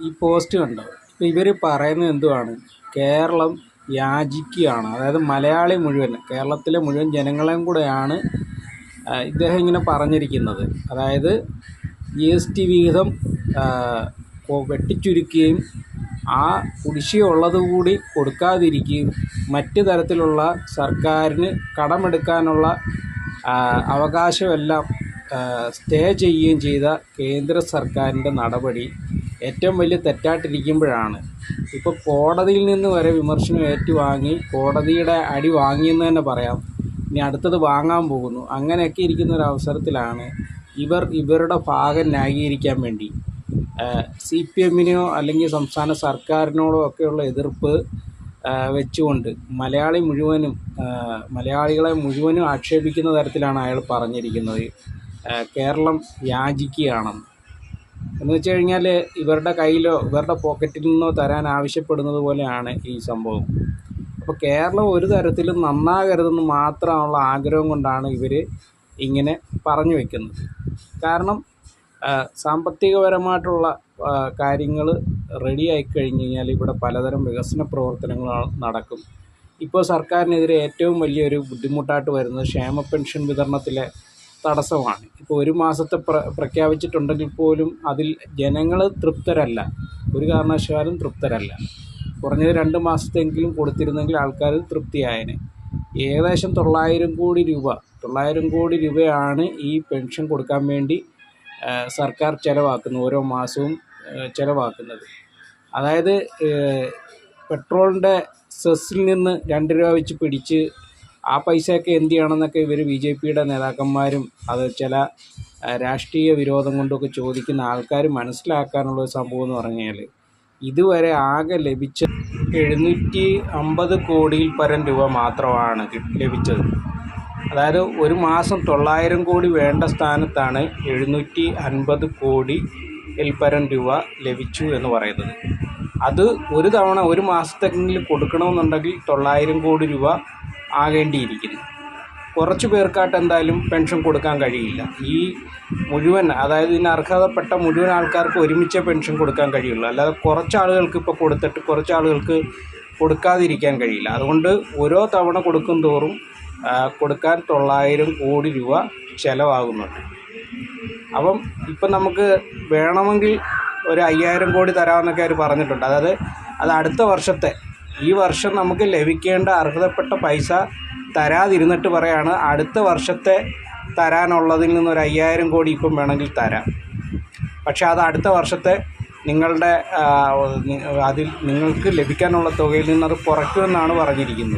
ഈ പോസ്റ്റ് കണ്ടോ? ഇപ്പം ഇവർ പറയുന്നത് എന്തുവാണ്? കേരളം യാചിക്കുകയാണ്. അതായത് മലയാളി മുഴുവൻ കേരളത്തിലെ മുഴുവൻ ജനങ്ങളെയും കൂടെയാണ് ഇദ്ദേഹം ഇങ്ങനെ പറഞ്ഞിരിക്കുന്നത്. അതായത് ജി എസ് ടി വിഹിതം വെട്ടിച്ചുരുക്കുകയും ആ കുടിശ്ശിക ഉള്ളത് കൂടി കൊടുക്കാതിരിക്കുകയും മറ്റ് തരത്തിലുള്ള സർക്കാരിന് കടമെടുക്കാനുള്ള അവകാശമെല്ലാം സ്റ്റേ ചെയ്യുകയും ചെയ്ത കേന്ദ്ര സർക്കാരിന്റെ നടപടി ഏറ്റവും വലിയ തെറ്റായിട്ടിരിക്കുമ്പോഴാണ്. ഇപ്പോൾ കോടതിയിൽ നിന്ന് വരെ വിമർശനം ഏറ്റുവാങ്ങി കോടതിയുടെ അടി വാങ്ങിയെന്ന് തന്നെ പറയാം. ഇനി അടുത്തത് വാങ്ങാൻ പോകുന്നു. അങ്ങനെയൊക്കെ ഇരിക്കുന്ന ഒരു അവസരത്തിലാണ് ഇവർ ഇവരുടെ ഭാഗം ന്യായീകരിക്കാൻ വേണ്ടി. സി പി എമ്മിനെയോ അല്ലെങ്കിൽ സംസ്ഥാന സർക്കാരിനോടോ ഒക്കെയുള്ള എതിർപ്പ് വെച്ചുകൊണ്ട് മലയാളി മുഴുവനും മലയാളികളെ മുഴുവനും ആക്ഷേപിക്കുന്ന തരത്തിലാണ് അയാൾ പറഞ്ഞിരിക്കുന്നത്. കേരളം യാചിക്കുകയാണെന്ന് എന്ന് വെച്ച് കഴിഞ്ഞാൽ ഇവരുടെ കയ്യിലോ ഇവരുടെ പോക്കറ്റിൽ നിന്നോ തരാൻ ആവശ്യപ്പെടുന്നത് പോലെയാണ് ഈ സംഭവം. അപ്പോൾ കേരളം ഒരു തരത്തിലും നന്നാകരുതെന്ന് മാത്രമുള്ള ആഗ്രഹം കൊണ്ടാണ് ഇവർ ഇങ്ങനെ പറഞ്ഞു വയ്ക്കുന്നത് കാരണം സാമ്പത്തികപരമായിട്ടുള്ള കാര്യങ്ങൾ റെഡി ആയിക്കഴിഞ്ഞ് കഴിഞ്ഞാൽ ഇവിടെ പലതരം വികസന പ്രവർത്തനങ്ങൾ നടക്കും. ഇപ്പോൾ സർക്കാരിനെതിരെ ഏറ്റവും വലിയൊരു ബുദ്ധിമുട്ടായിട്ട് വരുന്നത് ക്ഷേമ പെൻഷൻ വിതരണത്തിലെ തടസ്സമാണ്. ഇപ്പോൾ ഒരു മാസത്തെ പ്ര പ്രഖ്യാപിച്ചിട്ടുണ്ടെങ്കിൽ പോലും അതിൽ ജനങ്ങൾ തൃപ്തരല്ല. ഒരു കാരണവശാലും തൃപ്തരല്ല. കുറഞ്ഞത് രണ്ട് മാസത്തെങ്കിലും കൊടുത്തിരുന്നെങ്കിൽ ആൾക്കാർ തൃപ്തിയായനെ. ഏകദേശം തൊള്ളായിരം കോടി രൂപ തൊള്ളായിരം കോടി രൂപയാണ് ഈ പെൻഷൻ കൊടുക്കാൻ വേണ്ടി സർക്കാർ ചിലവാക്കുന്നത് ഓരോ മാസവും ചിലവാക്കുന്നത്. അതായത് പെട്രോളിന്റെ സെസ്സിൽ നിന്ന് രണ്ട് രൂപ വെച്ച് പിടിച്ച് ആ പൈസയൊക്കെ എന്ത് ചെയ്യണമെന്നൊക്കെ ഇവർ ബി ജെ പിയുടെ നേതാക്കന്മാരും അത് ചില രാഷ്ട്രീയ വിരോധം കൊണ്ടൊക്കെ ചോദിക്കുന്ന ആൾക്കാർ മനസ്സിലാക്കാനുള്ള ഒരു സംഭവം എന്ന് പറഞ്ഞാൽ ഇതുവരെ ആകെ ലഭിച്ച എഴുന്നൂറ്റി അമ്പത് കോടിയിൽ പരം രൂപ മാത്രമാണ് ലഭിച്ചത്. അതായത് ഒരു മാസം തൊള്ളായിരം കോടി വേണ്ട സ്ഥാനത്താണ് എഴുന്നൂറ്റി അൻപത് കോടി പരം രൂപ ലഭിച്ചു എന്ന് പറയുന്നത്. അത് ഒരു തവണ ഒരു മാസത്തെങ്കിലും കൊടുക്കണമെന്നുണ്ടെങ്കിൽ തൊള്ളായിരം കോടി രൂപ ആകേണ്ടിയിരിക്കുന്നു. കുറച്ച് പേർക്കായിട്ട് എന്തായാലും പെൻഷൻ കൊടുക്കാൻ കഴിയില്ല. ഈ മുഴുവൻ അതായത് ഇതിന് അർഹതപ്പെട്ട മുഴുവൻ ആൾക്കാർക്ക് ഒരുമിച്ച് പെൻഷൻ കൊടുക്കാൻ കഴിയുള്ളൂ. അല്ലാതെ കുറച്ച് ആളുകൾക്ക് ഇപ്പോൾ കൊടുത്തിട്ട് കുറച്ച് ആളുകൾക്ക് കൊടുക്കാതിരിക്കാൻ കഴിയില്ല. അതുകൊണ്ട് ഓരോ തവണ കൊടുക്കും തോറും കൊടുക്കാൻ തൊള്ളായിരം കോടി രൂപ ചിലവാകുന്നുണ്ട്. അപ്പം ഇപ്പം നമുക്ക് വേണമെങ്കിൽ ഒരു അയ്യായിരം കോടി തരാമെന്നൊക്കെ അവർ പറഞ്ഞിട്ടുണ്ട്. അതായത് അത് അടുത്ത വർഷത്തെ ഈ വർഷം നമുക്ക് ലഭിക്കേണ്ട അർഹതപ്പെട്ട പൈസ തരാതിരുന്നിട്ട് പറയാണ്. അടുത്ത വർഷത്തെ തരാനുള്ളതിൽ നിന്നൊരു അയ്യായിരം കോടി ഇപ്പം വേണമെങ്കിൽ തരാം. പക്ഷേ അത് അടുത്ത വർഷത്തെ നിങ്ങളുടെ അതിൽ നിങ്ങൾക്ക് ലഭിക്കാനുള്ള തുകയിൽ നിന്ന് അത് കുറയ്ക്കുമെന്നാണ് പറഞ്ഞിരിക്കുന്നത്.